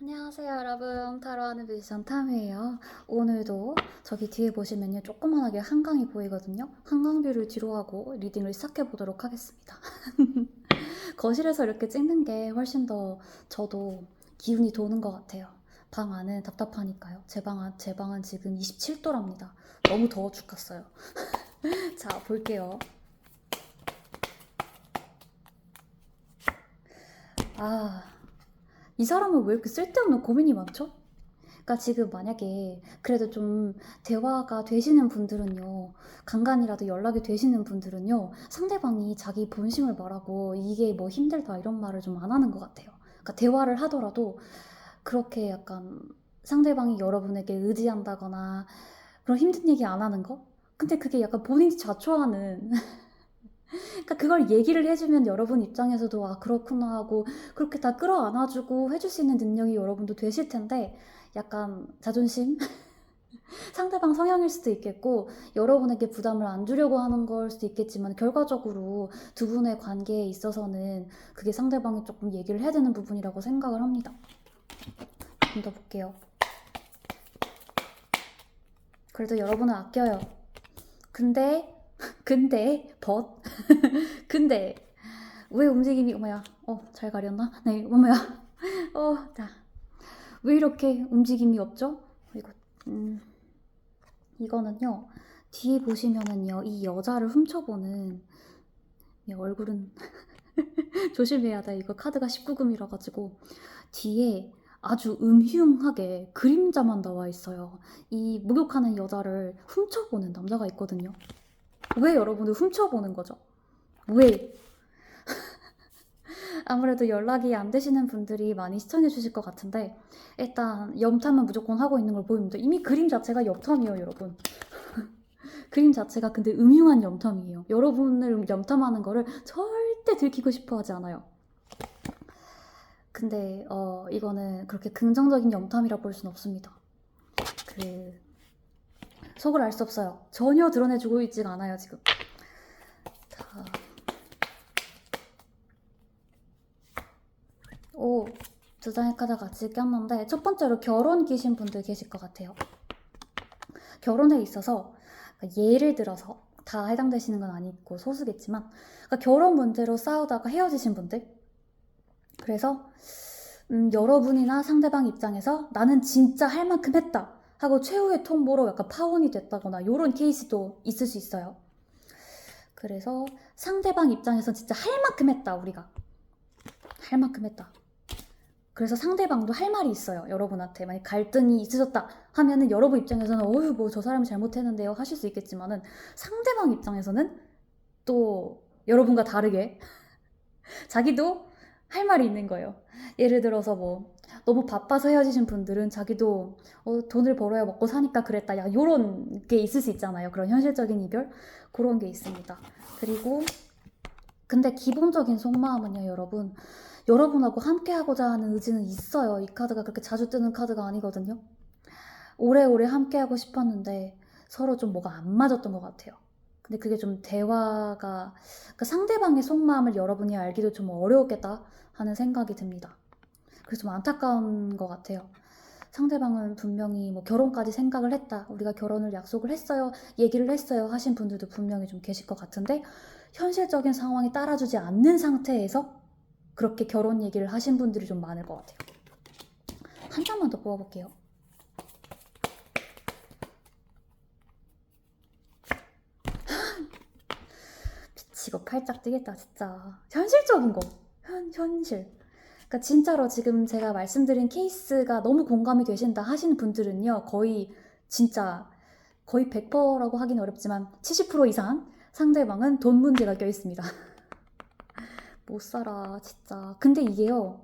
안녕하세요 여러분. 타로하는 뮤지션 탐이에요. 오늘도 저기 뒤에 보시면요 조그만하게 한강이 보이거든요. 한강뷰를 뒤로 하고 리딩을 시작해 보도록 하겠습니다. 거실에서 이렇게 찍는 게 훨씬 더 저도 기운이 도는 것 같아요. 방 안은 답답하니까요. 제 방은, 제 방은 지금 27도랍니다. 너무 더워 죽겠어요. 자 볼게요. 아 이 사람은 왜 이렇게 쓸데없는 고민이 많죠? 그러니까 지금 만약에 그래도 좀 대화가 되시는 분들은요, 간간이라도 연락이 되시는 분들은요, 상대방이 자기 본심을 말하고 이게 뭐 힘들다 이런 말을 좀 안 하는 것 같아요. 그러니까 대화를 하더라도 그렇게 약간 상대방이 여러분에게 의지한다거나 그런 힘든 얘기 안 하는 거? 근데 그게 약간 본인이 자초하는 그러니까 그걸 얘기를 해주면 여러분 입장에서도 아 그렇구나 하고 그렇게 다 끌어안아주고 해줄 수 있는 능력이 여러분도 되실 텐데 약간 자존심 상대방 성향일 수도 있겠고 여러분에게 부담을 안 주려고 하는 걸 수도 있겠지만 결과적으로 두 분의 관계에 있어서는 그게 상대방이 조금 얘기를 해야 되는 부분이라고 생각을 합니다. 좀 더 볼게요. 그래도 여러분을 아껴요. 근데 근데 벗 근데 왜 움직임이 어머야 어잘 가렸나? 네 어머야 어자왜 이렇게 움직임이 없죠? 이거 음 이거는요 뒤에 보시면은요 이 여자를 훔쳐보는 이 얼굴은 조심해야 돼. 이거 카드가 19금이라 가지고. 뒤에 아주 음흉하게 그림자만 나와 있어요. 이 목욕하는 여자를 훔쳐보는 남자가 있거든요 왜 여러분을 훔쳐보는 거죠? 왜? 아무래도 연락이 안 되시는 분들이 많이 시청해 주실 것 같은데 일단 염탐은 무조건 하고 있는 걸 보입니다. 이미 그림 자체가 염탐이에요, 여러분. 그림 자체가 근데 음흉한 염탐이에요. 여러분을 염탐하는 거를 절대 들키고 싶어 하지 않아요. 근데 어 이거는 그렇게 긍정적인 염탐이라 볼 수는 없습니다. 그 속을 알 수 없어요. 전혀 드러내주고 있지가 않아요, 지금. 자. 오, 두 장의 카드 같이 꼈는데, 첫 번째로 결혼 끼신 분들 계실 것 같아요. 결혼에 있어서, 그러니까 예를 들어서, 다 해당되시는 건 아니고 소수겠지만, 그러니까 결혼 문제로 싸우다가 헤어지신 분들. 그래서, 음, 여러분이나 상대방 입장에서 나는 진짜 할 만큼 했다. 하고 최후의 통보로 약간 파혼이 됐다거나 이런 케이스도 있을 수 있어요. 그래서 상대방 입장에선 진짜 할 만큼 했다 우리가 할 만큼 했다. 그래서 상대방도 할 말이 있어요 여러분한테 만약 갈등이 있으셨다 하면은 여러분 입장에서는 어휴 뭐 저 사람이 잘못했는데요 하실 수 있겠지만은 상대방 입장에서는 또 여러분과 다르게 자기도 할 말이 있는 거예요. 예를 들어서 뭐 너무 바빠서 헤어지신 분들은 자기도 어, 돈을 벌어야 먹고 사니까 그랬다. 야, 요런 게 있을 수 있잖아요. 그런 현실적인 이별? 그런 게 있습니다. 그리고, 근데 기본적인 속마음은요, 여러분. 여러분하고 함께하고자 하는 의지는 있어요. 이 카드가 그렇게 자주 뜨는 카드가 아니거든요. 오래오래 함께하고 싶었는데 서로 좀 뭐가 안 맞았던 것 같아요. 근데 그게 좀 대화가, 그러니까 상대방의 속마음을 여러분이 알기도 좀 어려웠겠다 하는 생각이 듭니다. 그래서 좀 안타까운 것 같아요. 상대방은 분명히 뭐 결혼까지 생각을 했다. 우리가 결혼을 약속을 했어요. 얘기를 했어요. 하신 분들도 분명히 좀 계실 것 같은데 현실적인 상황이 따라주지 않는 상태에서 그렇게 결혼 얘기를 하신 분들이 좀 많을 것 같아요. 한 장만 더 뽑아볼게요. 미치고 팔짝 뛰겠다 진짜. 현실적인 거. 현, 현실. 그러니까 진짜로 지금 제가 말씀드린 케이스가 너무 공감이 되신다 하시는 분들은요, 거의 진짜 거의 100%라고 하긴 어렵지만 70% 이상 상대방은 돈 문제가 껴 있습니다. 못 살아, 진짜. 근데 이게요,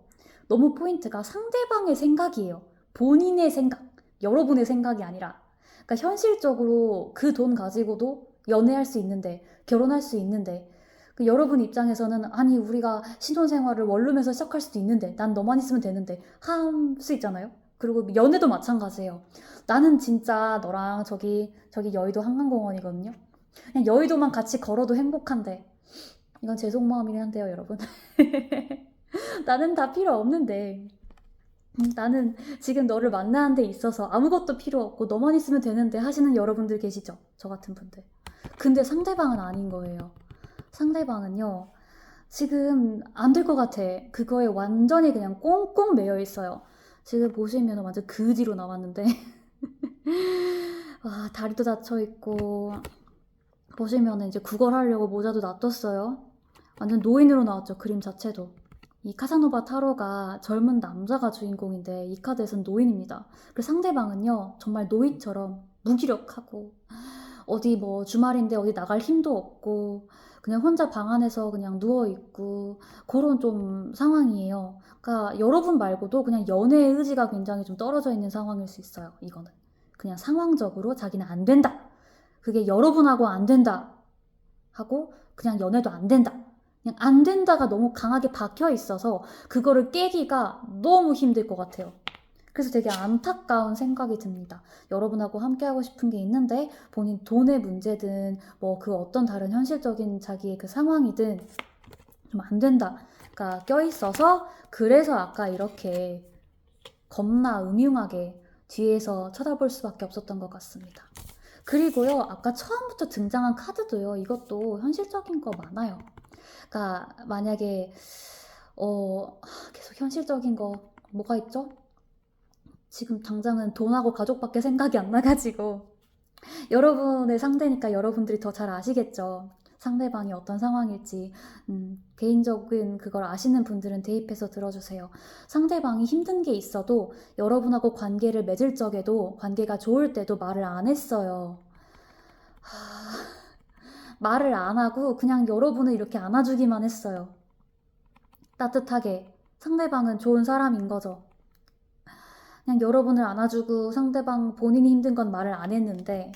너무 포인트가 상대방의 생각이에요. 본인의 생각, 여러분의 생각이 아니라. 그러니까 현실적으로 그 돈 가지고도 연애할 수 있는데, 결혼할 수 있는데, 그 여러분 입장에서는 아니 우리가 신혼생활을 원룸에서 시작할 수도 있는데 난 너만 있으면 되는데 할 수 있잖아요. 그리고 연애도 마찬가지예요. 나는 진짜 너랑 저기 저기 여의도 한강공원이거든요. 그냥 여의도만 같이 걸어도 행복한데 이건 제 속마음이긴 한데요, 여러분. 나는 다 필요 없는데 음, 나는 지금 너를 만나는 데 있어서 아무것도 필요 없고 너만 있으면 되는데 하시는 여러분들 계시죠? 저 같은 분들. 근데 상대방은 아닌 거예요. 상대방은요, 지금 안 될 것 같아. 그거에 완전히 그냥 꽁꽁 매여 있어요. 지금 보시면 완전 그 뒤로 나왔는데. 와, 다리도 다쳐 있고, 보시면 이제 구걸하려고 모자도 놔뒀어요. 완전 노인으로 나왔죠, 그림 자체도. 이 카사노바 타로가 젊은 남자가 주인공인데 이 카드에서는 노인입니다. 그리고 상대방은요, 정말 노인처럼 무기력하고, 어디 뭐 주말인데 어디 나갈 힘도 없고, 그냥 혼자 방 안에서 그냥 누워 있고, 그런 좀 상황이에요. 그러니까 여러분 말고도 그냥 연애의 의지가 굉장히 좀 떨어져 있는 상황일 수 있어요, 이거는. 그냥 상황적으로 자기는 안 된다. 그게 여러분하고 안 된다. 하고, 그냥 연애도 안 된다. 그냥 안 된다가 너무 강하게 박혀 있어서 그거를 깨기가 너무 힘들 것 같아요. 그래서 되게 안타까운 생각이 듭니다. 여러분하고 함께 하고 싶은 게 있는데 본인 돈의 문제든 뭐 그 어떤 다른 현실적인 자기의 그 상황이든 좀 안 된다가 껴 있어서 그래서 아까 이렇게 겁나 음흉하게 뒤에서 쳐다볼 수밖에 없었던 것 같습니다. 그리고요, 아까 처음부터 등장한 카드도요, 이것도 현실적인 거 많아요. 그러니까 만약에 어 계속 현실적인 거 뭐가 있죠? 지금 당장은 돈하고 가족밖에 생각이 안 나가지고 여러분의 상대니까 여러분들이 더 잘 아시겠죠. 상대방이 어떤 상황일지 음, 개인적인 그걸 아시는 분들은 대입해서 들어주세요. 상대방이 힘든 게 있어도 여러분하고 관계를 맺을 적에도 관계가 좋을 때도 말을 안 했어요. 하... 말을 안 하고 그냥 여러분을 이렇게 안아주기만 했어요. 따뜻하게. 상대방은 좋은 사람인 거죠. 그냥 여러분을 안아주고 상대방 본인이 힘든 건 말을 안 했는데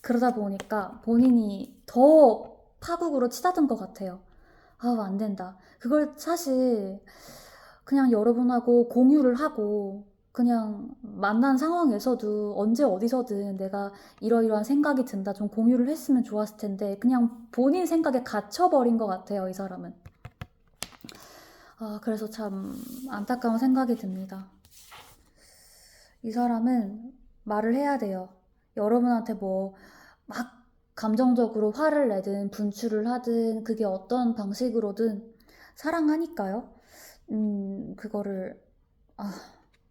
그러다 보니까 본인이 더 파국으로 치닫은 것 같아요. 아우, 안 된다. 그걸 사실 그냥 여러분하고 공유를 하고 그냥 만난 상황에서도 언제 어디서든 내가 이러이러한 생각이 든다 좀 공유를 했으면 좋았을 텐데 그냥 본인 생각에 갇혀버린 것 같아요 이 사람은 아 그래서 참 안타까운 생각이 듭니다 이 사람은 말을 해야 돼요 여러분한테 뭐 막 감정적으로 화를 내든 분출을 하든 그게 어떤 방식으로든 사랑하니까요 음 그거를 아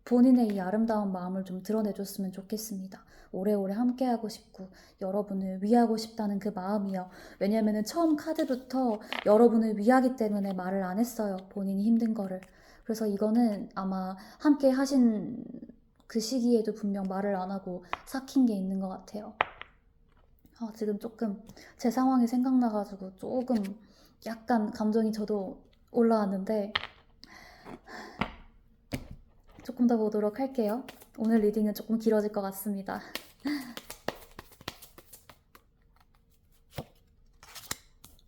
본인의 이 아름다운 마음을 좀 드러내줬으면 좋겠습니다. 오래오래 함께하고 싶고 여러분을 위하고 싶다는 그 마음이요. 왜냐면은 처음 카드부터 여러분을 위하기 때문에 말을 안 했어요. 본인이 힘든 거를. 그래서 이거는 아마 함께 하신 그 시기에도 분명 말을 안 하고 삭힌 게 있는 것 같아요. 아, 지금 조금 제 상황이 생각나가지고 조금 약간 감정이 저도 올라왔는데 조금 더 보도록 할게요. 오늘 리딩은 조금 길어질 것 같습니다.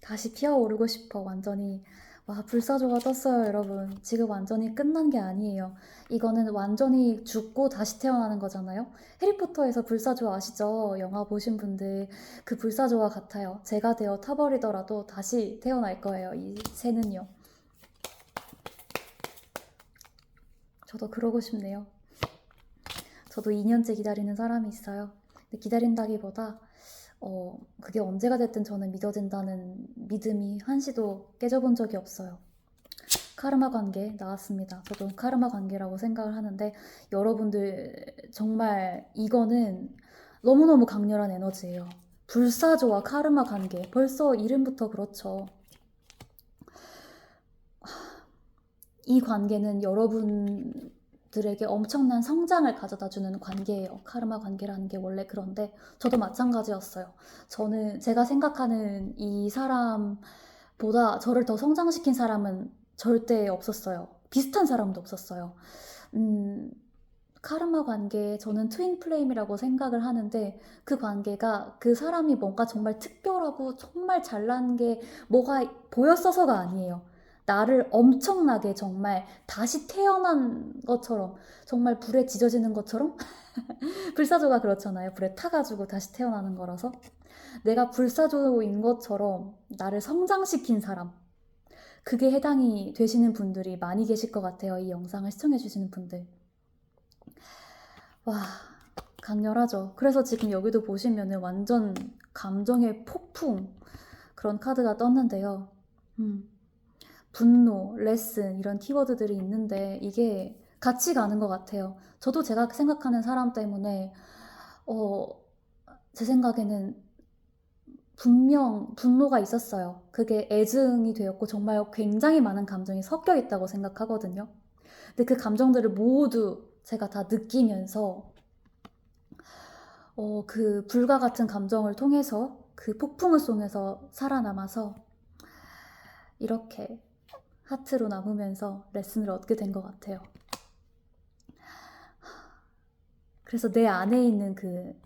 다시 피어오르고 싶어, 완전히. 와, 불사조가 떴어요, 여러분. 지금 완전히 끝난 게 아니에요. 이거는 완전히 죽고 다시 태어나는 거잖아요. 해리포터에서 불사조 아시죠? 영화 보신 분들 그 불사조와 같아요. 제가 되어 타버리더라도 다시 태어날 거예요, 이 새는요. 저도 그러고 싶네요. 저도 2년째 기다리는 사람이 있어요. 근데 기다린다기보다 어, 그게 언제가 됐든 저는 믿어진다는 믿음이 한시도 깨져본 적이 없어요. 카르마 관계 나왔습니다. 저도 카르마 관계라고 생각을 하는데 여러분들 정말 이거는 너무너무 강렬한 에너지예요. 불사조와 카르마 관계. 벌써 이름부터 그렇죠. 이 관계는 여러분 들에게 엄청난 성장을 가져다 주는 관계예요. 카르마 관계라는 게 원래 그런데 저도 마찬가지였어요. 저는 제가 생각하는 이 사람보다 저를 더 성장시킨 사람은 절대 없었어요. 비슷한 사람도 없었어요. 음, 카르마 관계 저는 트윈 플레임이라고 생각을 하는데 그 관계가 그 사람이 뭔가 정말 특별하고 정말 잘난 게 뭐가 보였어서가 아니에요. 나를 엄청나게 정말 다시 태어난 것처럼 정말 불에 지져지는 것처럼 불사조가 그렇잖아요. 불에 타가지고 다시 태어나는 거라서 내가 불사조인 것처럼 나를 성장시킨 사람 그게 해당이 되시는 분들이 많이 계실 것 같아요. 이 영상을 시청해 주시는 분들. 와, 강렬하죠. 그래서 지금 여기도 보시면은 완전 감정의 폭풍 그런 카드가 떴는데요. 음, 분노, 레슨 이런 키워드들이 있는데 이게 같이 가는 것 같아요. 저도 제가 생각하는 사람 때문에 어, 제 생각에는 분명 분노가 있었어요. 그게 애증이 되었고 정말 굉장히 많은 감정이 섞여 있다고 생각하거든요. 근데 그 감정들을 모두 제가 다 느끼면서 어, 그 불과 같은 감정을 통해서 그 폭풍을 통해서 살아남아서 이렇게 하트로 남으면서 레슨을 얻게 된 것 같아요. 그래서 내 안에 있는 그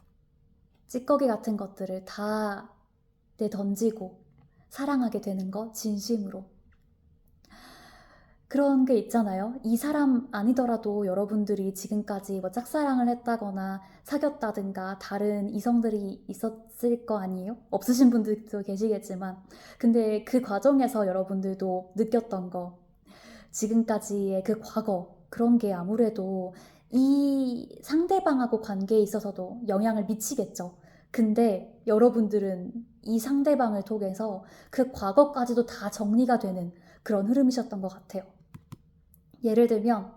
찌꺼기 같은 것들을 다 내던지고 사랑하게 되는 거 진심으로. 그런 게 있잖아요. 이 사람 아니더라도 여러분들이 지금까지 뭐 짝사랑을 했다거나 사귀었다든가 다른 이성들이 있었을 거 아니에요? 없으신 분들도 계시겠지만. 근데 그 과정에서 여러분들도 느꼈던 거, 지금까지의 그 과거, 그런 게 아무래도 이 상대방하고 관계에 있어서도 영향을 미치겠죠. 근데 여러분들은 이 상대방을 통해서 그 과거까지도 다 정리가 되는 그런 흐름이셨던 것 같아요. 예를 들면,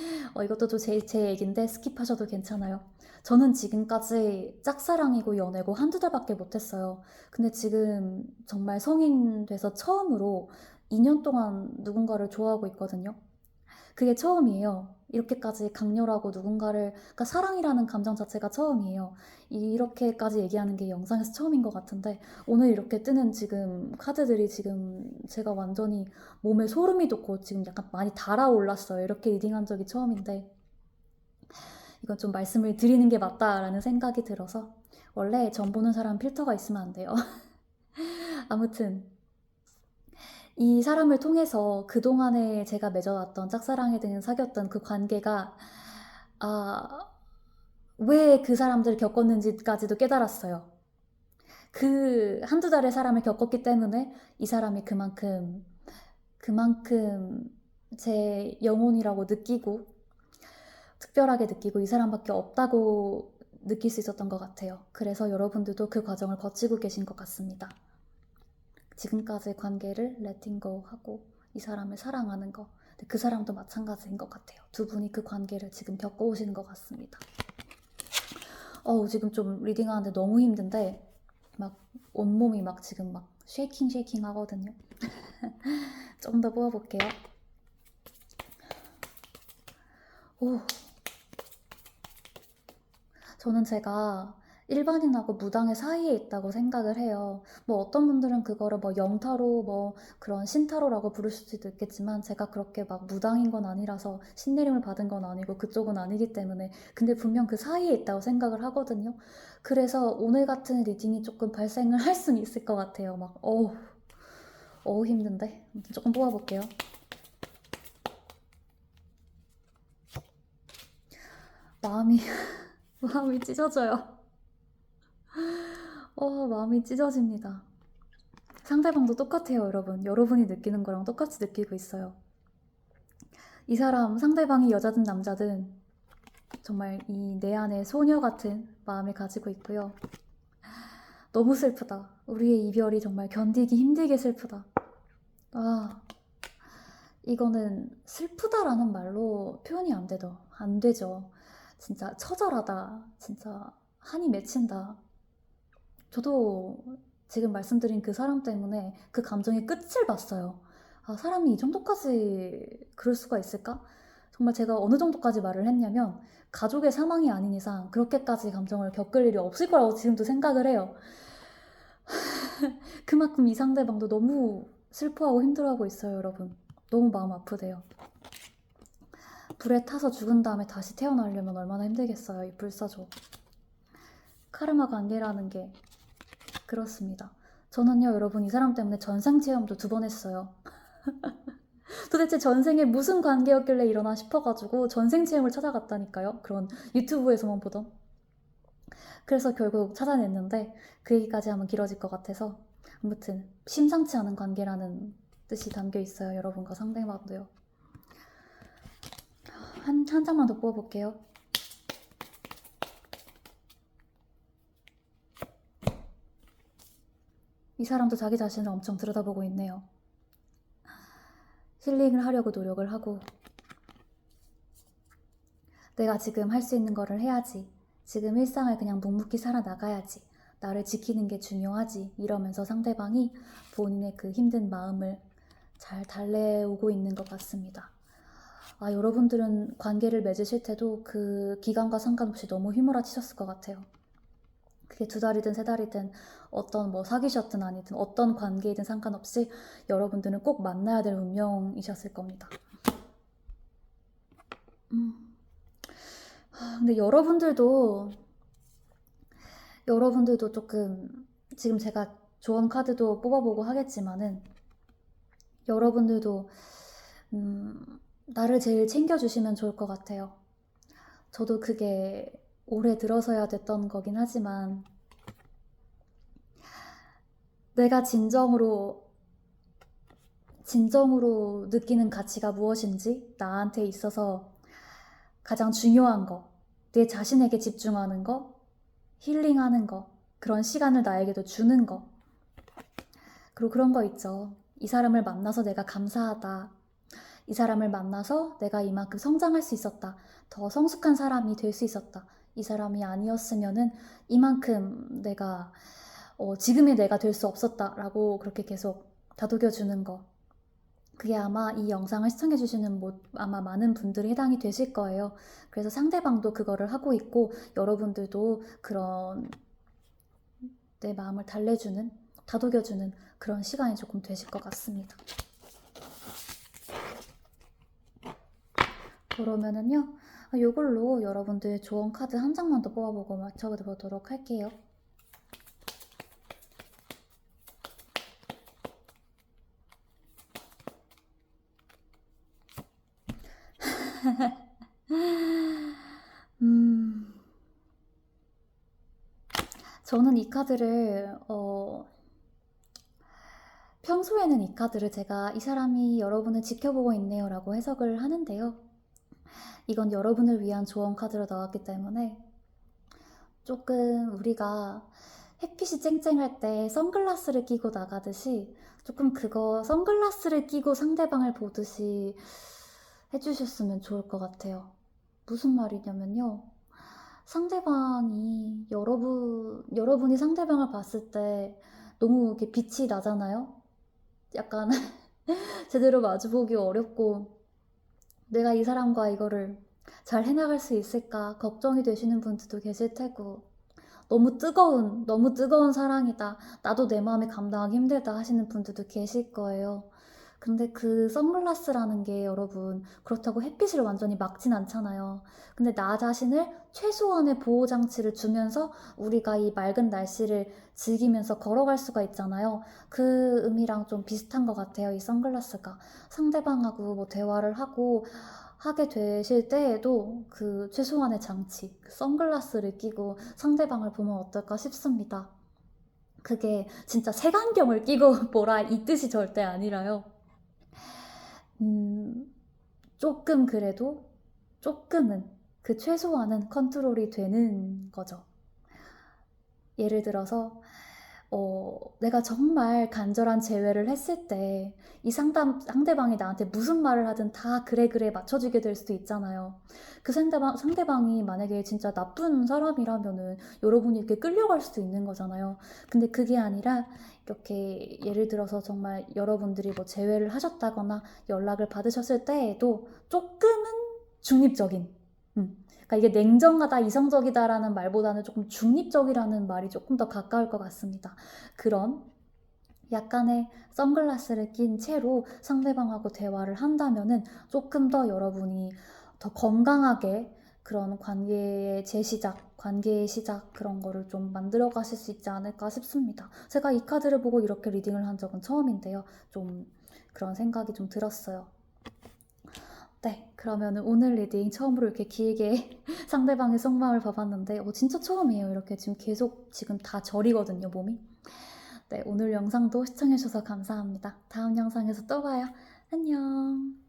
어, 이것도 또 제, 제 얘기인데 스킵하셔도 괜찮아요. 저는 지금까지 짝사랑이고 연애고 한두 달밖에 못했어요. 근데 지금 정말 성인 돼서 처음으로 2년 동안 누군가를 좋아하고 있거든요. 그게 처음이에요. 이렇게까지 강렬하고 누군가를, 그러니까 사랑이라는 감정 자체가 처음이에요. 이렇게까지 얘기하는 게 영상에서 처음인 것 같은데, 오늘 이렇게 뜨는 지금 카드들이 지금 제가 완전히 몸에 소름이 돋고 지금 약간 많이 달아올랐어요. 이렇게 리딩한 적이 처음인데, 이건 좀 말씀을 드리는 게 맞다라는 생각이 들어서, 원래 전 보는 사람 필터가 있으면 안 돼요. 아무튼, 이 사람을 통해서 그동안에 제가 맺어왔던 짝사랑이든 사귀었던 그 관계가, 아, 왜 그 사람들을 겪었는지까지도 깨달았어요. 그 한두 달의 사람을 겪었기 때문에 이 사람이 그만큼, 그만큼 제 영혼이라고 느끼고, 특별하게 느끼고 이 사람밖에 없다고 느낄 수 있었던 것 같아요. 그래서 여러분들도 그 과정을 거치고 계신 것 같습니다. 지금까지의 관계를 레팅고 하고 이 사람을 사랑하는 거. 그 사람도 마찬가지인 것 같아요. 두 분이 그 관계를 지금 겪어오시는 것 같습니다. 어우, 지금 좀 리딩하는데 너무 힘든데, 막 온몸이 막 지금 막 쉐이킹 쉐이킹 하거든요. 좀 더 뽑아볼게요. 오. 저는 제가 일반인하고 무당의 사이에 있다고 생각을 해요. 뭐 어떤 분들은 그거를 뭐 영타로 뭐 그런 신타로라고 부를 수도 있겠지만 제가 그렇게 막 무당인 건 아니라서 신내림을 받은 건 아니고 그쪽은 아니기 때문에 근데 분명 그 사이에 있다고 생각을 하거든요. 그래서 오늘 같은 리딩이 조금 발생을 할 수는 있을 것 같아요. 막 어우 어우 힘든데 조금 뽑아볼게요. 마음이 마음이 찢어져요. 어, 마음이 찢어집니다. 상대방도 똑같아요, 여러분. 여러분이 느끼는 거랑 똑같이 느끼고 있어요. 이 사람, 상대방이 여자든 남자든 정말 이 내 안에 소녀 같은 마음을 가지고 있고요. 너무 슬프다. 우리의 이별이 정말 견디기 힘들게 슬프다. 아, 이거는 슬프다라는 말로 표현이 안 되죠. 안 되죠. 진짜 처절하다. 진짜 한이 맺힌다. 저도 지금 말씀드린 그 사람 때문에 그 감정의 끝을 봤어요. 아, 사람이 이 정도까지 그럴 수가 있을까? 정말 제가 어느 정도까지 말을 했냐면, 가족의 사망이 아닌 이상 그렇게까지 감정을 겪을 일이 없을 거라고 지금도 생각을 해요. 그만큼 이 상대방도 너무 슬퍼하고 힘들어하고 있어요, 여러분. 너무 마음 아프대요. 불에 타서 죽은 다음에 다시 태어나려면 얼마나 힘들겠어요, 이 불사조. 카르마 관계라는 게 그렇습니다. 저는요, 여러분, 이 사람 때문에 전생 체험도 두 번 했어요. 도대체 전생에 무슨 관계였길래 일어나 싶어가지고 전생 체험을 찾아갔다니까요. 그런 유튜브에서만 보던. 그래서 결국 찾아냈는데 그 얘기까지 하면 길어질 것 같아서 아무튼 심상치 않은 관계라는 뜻이 담겨 있어요. 여러분과 상대방도요. 한, 한 장만 더 뽑아볼게요. 이 사람도 자기 자신을 엄청 들여다보고 있네요. 힐링을 하려고 노력을 하고 내가 지금 할 수 있는 거를 해야지. 지금 일상을 그냥 묵묵히 살아나가야지. 나를 지키는 게 중요하지. 이러면서 상대방이 본인의 그 힘든 마음을 잘 달래오고 있는 것 같습니다. 아, 여러분들은 관계를 맺으실 때도 그 기간과 상관없이 너무 휘몰아치셨을 것 같아요. 그게 두 달이든 세 달이든 어떤 뭐 사귀셨든 아니든 어떤 관계이든 상관없이 여러분들은 꼭 만나야 될 운명이셨을 겁니다. 음. 아, 근데 여러분들도 여러분들도 조금 지금 제가 조언 카드도 뽑아보고 하겠지만은 여러분들도 음, 나를 제일 챙겨주시면 좋을 것 같아요. 저도 그게 올해 들어서야 됐던 거긴 하지만 내가 진정으로 진정으로 느끼는 가치가 무엇인지 나한테 있어서 가장 중요한 거, 내 자신에게 집중하는 거, 힐링하는 거, 그런 시간을 나에게도 주는 거. 그리고 그런 거 있죠. 이 사람을 만나서 내가 감사하다. 이 사람을 만나서 내가 이만큼 성장할 수 있었다. 더 성숙한 사람이 될 수 있었다. 이 사람이 아니었으면은 이만큼 내가 어, 지금의 내가 될 수 없었다라고 그렇게 계속 다독여주는 거. 그게 아마 이 영상을 시청해주시는 뭐, 아마 많은 분들이 해당이 되실 거예요. 그래서 상대방도 그거를 하고 있고 여러분들도 그런 내 마음을 달래주는, 다독여주는 그런 시간이 조금 되실 것 같습니다. 그러면은요, 아, 요걸로 여러분들 조언 카드 한 장만 더 뽑아보고 맞춰보도록 할게요. 음, 저는 이 카드를, 어, 평소에는 이 카드를 제가 이 사람이 여러분을 지켜보고 있네요 라고 해석을 하는데요. 이건 여러분을 위한 조언 카드로 나왔기 때문에 조금 우리가 햇빛이 쨍쨍할 때 선글라스를 끼고 나가듯이 조금 그거 선글라스를 끼고 상대방을 보듯이 해주셨으면 좋을 것 같아요. 무슨 말이냐면요. 상대방이 여러분, 여러분이 상대방을 봤을 때 너무 이렇게 빛이 나잖아요? 약간 제대로 마주보기 어렵고 내가 이 사람과 이거를 잘 해나갈 수 있을까 걱정이 되시는 분들도 계실 테고 너무 뜨거운, 너무 뜨거운 사랑이다. 나도 내 마음이 감당하기 힘들다 하시는 분들도 계실 거예요. 근데 그 선글라스라는 게 여러분 그렇다고 햇빛을 완전히 막진 않잖아요. 근데 나 자신을 최소한의 보호 장치를 주면서 우리가 이 맑은 날씨를 즐기면서 걸어갈 수가 있잖아요. 그 의미랑 좀 비슷한 것 같아요. 이 선글라스가 상대방하고 뭐 대화를 하고 하게 되실 때에도 그 최소한의 장치, 그 선글라스를 끼고 상대방을 보면 어떨까 싶습니다. 그게 진짜 색안경을 끼고 보라 이 뜻이 절대 아니라요. 음, 조금 그래도 조금은 그 최소한은 컨트롤이 되는 거죠. 예를 들어서 어, 내가 정말 간절한 제외를 했을 때 이 상담, 상대방이 나한테 무슨 말을 하든 다 그래 그래 맞춰주게 될 수도 있잖아요. 그 상대방, 상대방이 만약에 진짜 나쁜 사람이라면은 여러분이 이렇게 끌려갈 수도 있는 거잖아요. 근데 그게 아니라 이렇게 예를 들어서 정말 여러분들이 뭐 제외를 하셨다거나 연락을 받으셨을 때에도 조금은 중립적인 음, 그러니까 이게 냉정하다, 이성적이다라는 말보다는 조금 중립적이라는 말이 조금 더 가까울 것 같습니다. 그런 약간의 선글라스를 낀 채로 상대방하고 대화를 한다면은 조금 더 여러분이 더 건강하게 그런 관계의 재시작, 관계의 시작 그런 거를 좀 만들어 가실 수 있지 않을까 싶습니다. 제가 이 카드를 보고 이렇게 리딩을 한 적은 처음인데요. 좀 그런 생각이 좀 들었어요. 네, 그러면 오늘 리딩 처음으로 이렇게 길게 상대방의 속마음을 봐봤는데, 어, 진짜 처음이에요. 이렇게 지금 계속 지금 다 저리거든요, 몸이. 네, 오늘 영상도 시청해주셔서 감사합니다. 다음 영상에서 또 봐요. 안녕.